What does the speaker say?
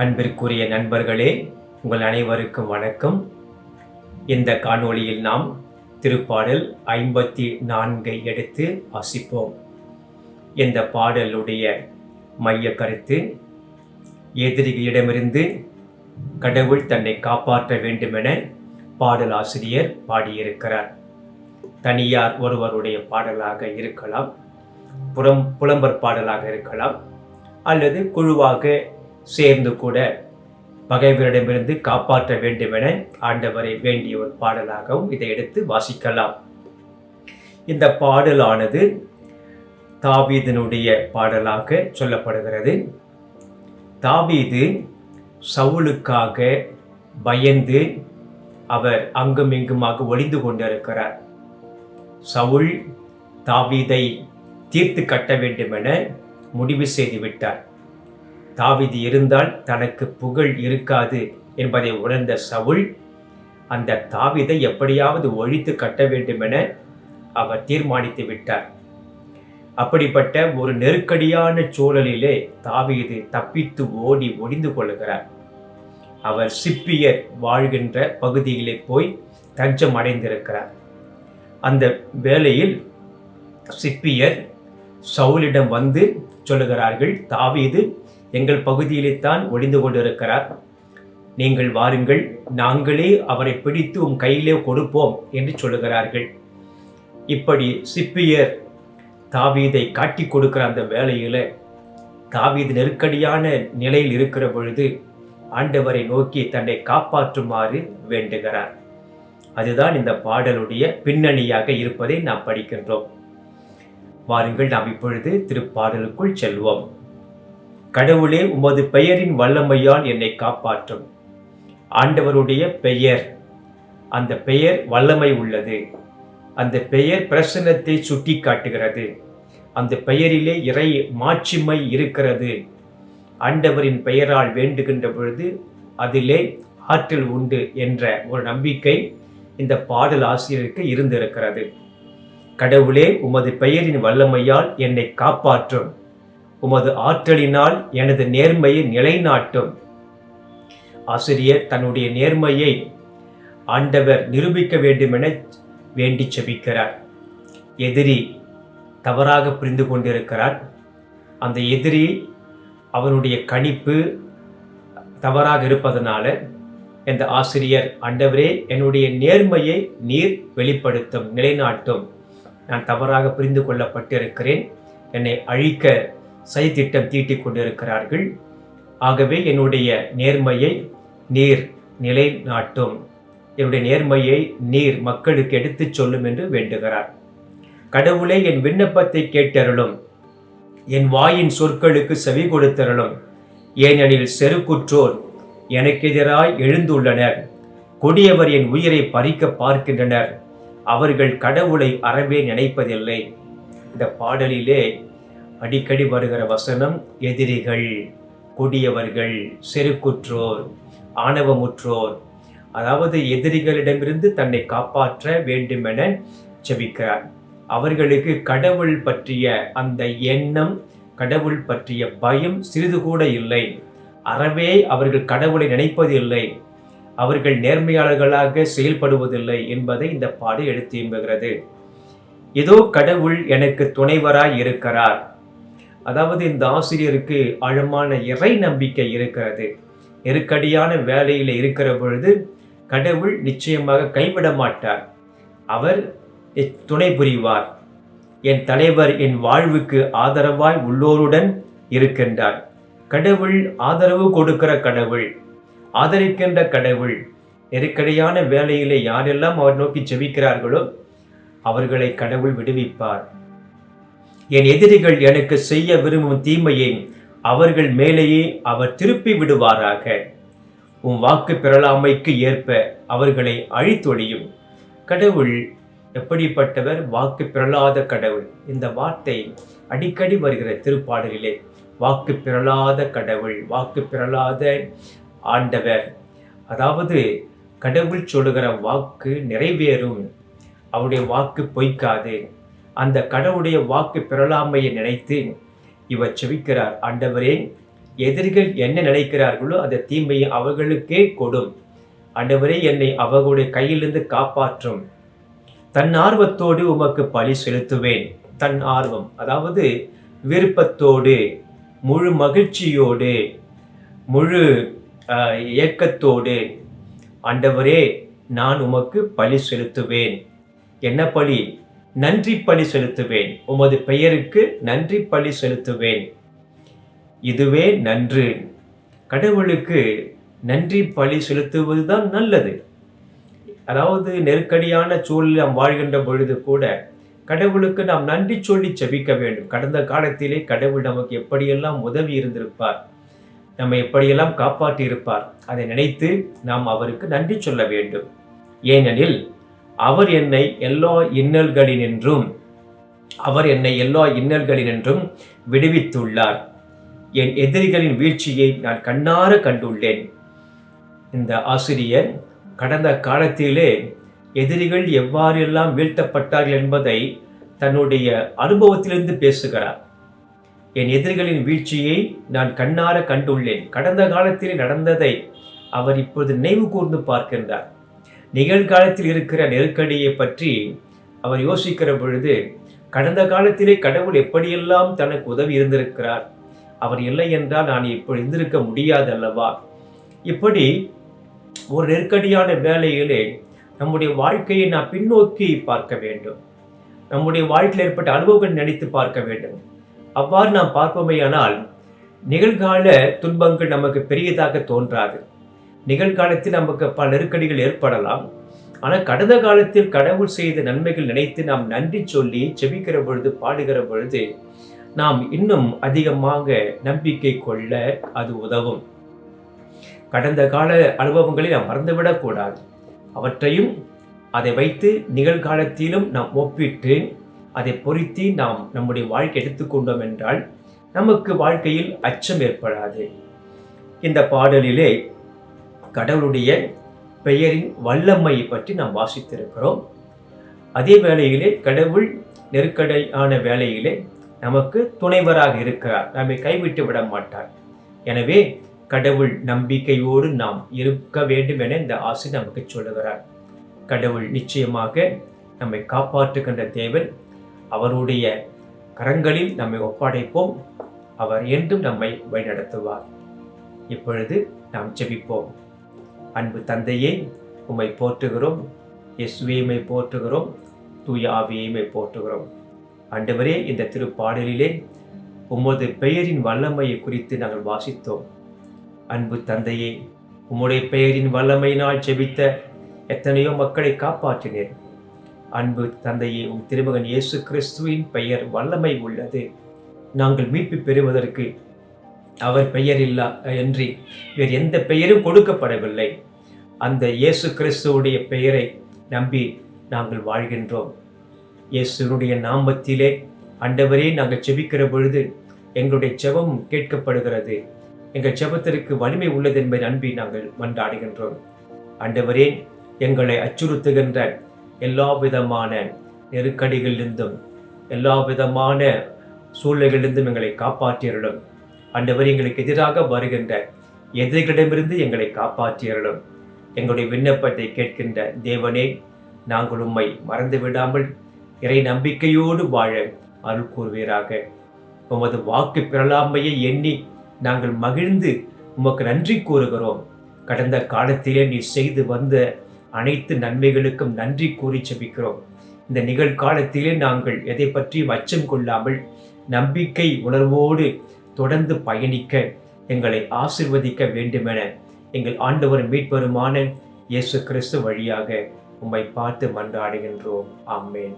அன்பிற்குரிய நண்பர்களே உங்கள் அனைவருக்கும் வணக்கம். இந்த காணொளியில் நாம் திருப்பாடல் ஐம்பத்தி நான்கை எடுத்து வாசிப்போம். இந்த பாடலுடைய மைய கருத்து எதிரிகளிடமிருந்து கடவுள் தன்னை காப்பாற்ற வேண்டுமென பாடலாசிரியர் பாடியிருக்கிறார். தனியார் ஒருவருடைய பாடலாக இருக்கலாம் புறம் புலம்பர் பாடலாக இருக்கலாம் அல்லது குழுவாக சேர்ந்து கூட பகைவரிடமிருந்து காப்பாற்ற வேண்டுமென ஆண்டவரை வேண்டிய ஒரு பாடலாகவும் இதை எடுத்து வாசிக்கலாம். இந்த பாடலானது தாவீதனுடைய பாடலாக சொல்லப்படுகிறது. தாவீது சவுலுக்காக பயந்து அவர் அங்குமிங்குமாக ஒளிந்து கொண்டிருக்கிறார். சவுல் தாவீதை தீர்த்து கட்ட வேண்டுமென முடிவு செய்துவிட்டார். தாவீது இருந்தால் தனக்கு புகழ் இருக்காது என்பதை உணர்ந்த சவுல் அந்த தாவிதை எப்படியாவது ஒழித்து கட்ட வேண்டுமென அவர் தீர்மானித்து விட்டார். அப்படிப்பட்ட ஒரு நெருக்கடியான சூழலிலே தாவீது தப்பித்து ஓடி ஒளிந்து கொள்கிறார். அவர் சிப்பியர் வாழ்கின்ற பகுதியிலே போய் தஞ்சம் அடைந்திருக்கிறார். அந்த வேளையில் சிப்பியர் சவுலிடம் வந்து சொல்லுகிறார்கள் தாவீது எங்கள் பகுதியிலே தான் ஒளிந்து கொண்டிருக்கிறார். நீங்கள் வாருங்கள் நாங்களே அவரை பிடித்து உம் கையிலே கொடுப்போம் என்று சொல்லுகிறார்கள். இப்படி சிப்பியர் தாவீதை காட்டி கொடுக்கிற அந்த வேலையில் தாவீது நெருக்கடியான நிலையில் இருக்கிற பொழுது ஆண்டவரை நோக்கி தன்னை காப்பாற்றுமாறு வேண்டுகிறார். அதுதான் இந்த பாடலுடைய பின்னணியாக இருப்பதை நாம் படிக்கின்றோம். வாருங்கள் நாம் இப்பொழுது திருப்பாடலுக்குள் செல்வோம். கடவுளே உமது பெயரின் வல்லமையால் என்னை காப்பாற்றும். ஆண்டவருடைய பெயர். அந்த பெயர் வல்லமை உள்ளது. அந்த பெயர் பிரசன்னத்தை சுட்டி காட்டுகிறது அந்த பெயரிலே இறை மாட்சிமை இருக்கிறது. ஆண்டவரின் பெயரால் வேண்டுகின்ற பொழுது அதிலே ஆற்றல் உண்டு என்ற ஒரு நம்பிக்கை இந்த பாடல் ஆசிரியருக்கு இருந்திருக்கிறது. கடவுளே உமது பெயரின் வல்லமையால் என்னை காப்பாற்றும். உமது ஆற்றலினால் எனது நேர்மையை நிலைநாட்டும். ஆசிரியர் தன்னுடைய நேர்மையை ஆண்டவர் நிரூபிக்க வேண்டுமென வேண்டி செபிக்கிறார். எதிரி தவறாக புரிந்து கொண்டிருக்கிறார். அந்த எதிரி அவனுடைய கணிப்பு தவறாக இருப்பதனால இந்த ஆசிரியர் ஆண்டவரே என்னுடைய நேர்மையை நீர் வெளிப்படுத்தும் நிலைநாட்டும். நான் தவறாக புரிந்து கொள்ளப்பட்டிருக்கிறேன். என்னை அழிக்க சதித்திட்டம் தீட்டிக் கொண்டிருக்கிறார்கள் ஆகவே என்னுடைய நேர்மையை நீர் நிலைநாட்டும். என்னுடைய நேர்மையை நீர் மக்களுக்கு எடுத்துச் சொல்லும் என்று வேண்டுகிறார். கடவுளே என் விண்ணப்பத்தை கேட்டருளும். என் வாயின் சொற்களுக்கு செவி கொடுத்தருளும். ஏனெனில் செருக்குற்றோர் எனக்கெதிராய் எழுந்துள்ளனர். கொடியவர் என் உயிரை பறிக்க பார்க்கின்றனர். அவர்கள் கடவுளை அறவே நினைப்பதில்லை. இந்த பாடலிலே அடிக்கடி வருகிற வசனம் எதிரிகள் கொடியவர்கள் செருக்குற்றோர் ஆணவமுற்றோர். அதாவது எதிரிகளிடமிருந்து தன்னை காப்பாற்ற வேண்டுமென செபிக்கிறார் அவர்களுக்கு கடவுள் பற்றிய அந்த எண்ணம் கடவுள் பற்றிய பயம் சிறிது கூட இல்லை. அறவே அவர்கள் கடவுளை நினைப்பதில்லை. அவர்கள் நேர்மையாளர்களாக செயல்படுவதில்லை என்பதை இந்த பாடு எடுத்து எம்புகிறது. ஏதோ கடவுள் எனக்கு துணைவராய் இருக்கிறார். அதாவது இந்த ஆசிரியருக்கு ஆழமான இறை நம்பிக்கை இருக்கிறது. நெருக்கடியான வேலையில் இருக்கிற பொழுது கடவுள் நிச்சயமாக கைவிட மாட்டார். அவர் துணை புரிவார். என் தலைவர் என் வாழ்வுக்கு ஆதரவாய் உள்ளோருடன் இருக்கின்றார். கடவுள் ஆதரவு கொடுக்கிற கடவுள் ஆதரிக்கின்ற கடவுள் நெருக்கடியான வேலையிலே யாரெல்லாம் அவர் நோக்கி ஜெபிக்கிறார்களோ அவர்களை கடவுள் விடுவிப்பார். என் எதிரிகள் எனக்கு செய்ய விரும்பும் தீமையை அவர்கள் மேலேயே அவர் திருப்பி விடுவாராக. உன் வாக்கு பெறலாமைக்கு ஏற்ப அவர்களை அழித்தொழியும். கடவுள் எப்படிப்பட்டவர்? வாக்கு பிறளாத கடவுள். இந்த வார்த்தை அடிக்கடி வருகிற திருப்பாடலிலே வாக்கு பிறளாத கடவுள் வாக்கு பிறளாத ஆண்டவர். அதாவது கடவுள் சொல்லுகிற வாக்கு நிறைவேறும். அவருடைய வாக்கு பொய்க்காது. அந்த கடவுளுடைய வாக்கு பெறலாமையை நினைத்து இவர் செவிக்கிறார் ஆண்டவரே எதிரிகள் என்ன நினைக்கிறார்களோ அந்த தீமையை அவர்களுக்கே கொடும். ஆண்டவரே என்னை அவர்களுடைய கையிலிருந்து காப்பாற்றும். தன் ஆர்வத்தோடு உமக்கு பழி செலுத்துவேன். தன் ஆர்வம் அதாவது விருப்பத்தோடு முழு மகிழ்ச்சியோடு முழு இயக்கத்தோடு ஏக்கத்தோடு ஆண்டவரே நான் உமக்கு பழி செலுத்துவேன். என்ன பழி நன்றி பழி செலுத்துவேன். உமது பெயருக்கு நன்றி பழி செலுத்துவேன். இதுவே நன்று. கடவுளுக்கு நன்றி பழி செலுத்துவதுதான் நல்லது. அதாவது நெருக்கடியான சூழலில் நாம் வாழ்கின்ற பொழுது கூட கடவுளுக்கு நாம் நன்றி சொல்லி செபிக்க வேண்டும். கடந்த காலத்திலே கடவுள் நமக்கு எப்படியெல்லாம் உதவி இருந்திருப்பார் நம்மை எப்படியெல்லாம் காப்பாற்றி இருப்பார் அதை நினைத்து நாம் அவருக்கு நன்றி சொல்ல வேண்டும். ஏனெனில் அவர் என்னை எல்லா இன்னல்களினின்றும் அவர் என்னை எல்லா இன்னல்களினின்றும் விடுவித்துள்ளார். என் எதிரிகளின் வீழ்ச்சியை நான் கண்ணார கண்டுள்ளேன். இந்த ஆசிரியர் கடந்த காலத்திலே எதிரிகள் எவ்வாறெல்லாம் வீழ்த்தப்பட்டார்கள் என்பதை தன்னுடைய அனுபவத்திலிருந்து பேசுகிறார். என் எதிரிகளின் வீழ்ச்சியை நான் கண்ணார கண்டுள்ளேன். கடந்த காலத்தில் நடந்ததை அவர் இப்பொழுது நினைவு கூர்ந்து பார்க்கின்றார். நிகழ்காலத்தில் இருக்கிற நெருக்கடியை பற்றி அவர் யோசிக்கிற பொழுது கடந்த காலத்திலே கடவுள் எப்படியெல்லாம் தனக்கு உதவி இருந்திருக்கிறார்? அவர் இல்லை என்றால் நான் இப்படி இருந்திருக்க முடியாது அல்லவா? இப்படி ஒரு நெருக்கடியான வேலையிலே நம்முடைய வாழ்க்கையை நாம் பின்னோக்கி பார்க்க வேண்டும். நம்முடைய வாழ்க்கையில் ஏற்பட்ட அனுபவங்கள் நினைத்து பார்க்க வேண்டும். அவ்வாறு நாம் பார்ப்போமேயானால் நிகழ்கால துன்பங்கள் நமக்கு பெரியதாக தோன்றாது. நிகழ்காலத்தில் நமக்கு பல நெருக்கடிகள் ஏற்படலாம். ஆனால் கடந்த காலத்தில் கடவுள் செய்த நன்மைகள் நினைத்து நாம் நன்றி சொல்லி செபிக்கிற பொழுது பாடுகிற பொழுது நாம் இன்னும் அதிகமாக நம்பிக்கை கொள்ள அது உதவும். கடந்த கால அனுபவங்களை நாம் மறந்துவிடக்கூடாது அவற்றையும் அதை வைத்து நிகழ்காலத்திலும் நாம் ஒப்பிட்டு அதை பொருத்தி நாம் நம்முடைய வாழ்க்கை எடுத்துக்கொண்டோம் என்றால் நமக்கு வாழ்க்கையில் அச்சம் ஏற்படாது. இந்த பாடலிலே கடவுளுடைய பெயரின் வல்லமையை பற்றி நாம் வாசித்திருக்கிறோம். அதே வேளையிலே கடவுள் நெருக்கடியான வேளையிலே நமக்கு துணைவராக இருக்கிறார். நம்மை கைவிட்டு விட மாட்டார். எனவே கடவுள் நம்பிக்கையோடு நாம் இருக்க வேண்டும் என இந்த ஆசை நமக்கு சொல்லுகிறார். கடவுள் நிச்சயமாக நம்மை காப்பாற்றுகின்ற தேவன். அவருடைய கரங்களில் நம்மை ஒப்படைப்போம். அவர் என்றும் நம்மை வழிநடத்துவார். இப்பொழுது நாம் ஜெபிப்போம். அன்பு தந்தையே உம்மை போற்றுகிறோம். இயேசுவையுமை போற்றுகிறோம். தூய போற்றுகிறோம். அன்றுவரே இந்த திருப்பாடலிலே உமது பெயரின் வல்லமையை குறித்து நாங்கள் வாசித்தோம். அன்பு தந்தையே உம்முடைய பெயரின் வல்லமையினால் ஜெபித்த எத்தனையோ மக்களை காப்பாற்றினீர். அன்பு தந்தையே உம் திருமகன் இயேசு கிறிஸ்துவின் பெயர் வல்லமை உள்ளது. நாங்கள் மீட்பு பெறுவதற்கு அவர் பெயர் இல்லா என்று வேறு எந்த பெயரும் கொடுக்கப்படவில்லை. அந்த இயேசு கிறிஸ்துவுடைய பெயரை நம்பி நாங்கள் வாழ்கின்றோம். இயேசுனுடைய நாமத்திலே அண்டவரே நாங்கள் செபிக்கிற பொழுது எங்களுடைய செபம் கேட்கப்படுகிறது. எங்கள் செபத்திற்கு வலிமை உள்ளது என்பதை நம்பி நாங்கள் மன்றாடுகின்றோம். அண்டவரே எங்களை அச்சுறுத்துகின்ற எல்லா விதமான நெருக்கடிகளிலிருந்தும் எல்லா விதமான சூழ்நிலைகளிலிருந்தும் எங்களை காப்பாற்றியருளும். ஆண்டவர் எங்களுக்கு எதிராக வருகின்ற எதிரிகளிடமிருந்து எங்களை காப்பாற்றியர்களும் எங்களுடைய விண்ணப்பத்தை கேட்கின்ற தேவனே நாங்கள் உம்மை மறந்து விடாமல் இறை நம்பிக்கையோடு வாழ அருள் கூறுவீராக. உமது வாக்கு பெறலாமையை எண்ணி நாங்கள் மகிழ்ந்து உமக்கு நன்றி கூறுகிறோம். கடந்த காலத்திலே நீ செய்து வந்த அனைத்து நன்மைகளுக்கும் நன்றி கூறி செபிக்கிறோம். இந்த நிகழ்காலத்திலே நாங்கள் எதை பற்றியும் அச்சம் கொள்ளாமல் நம்பிக்கை உணர்வோடு தொடர்ந்து பயணிக்க எங்களை ஆசிர்வதிக்க வேண்டுமென எங்கள் ஆண்டவர் மீட்பருமான இயேசு கிறிஸ்து வழியாக உம்மை பார்த்து மன்றாடுகின்றோம். அம்மேன்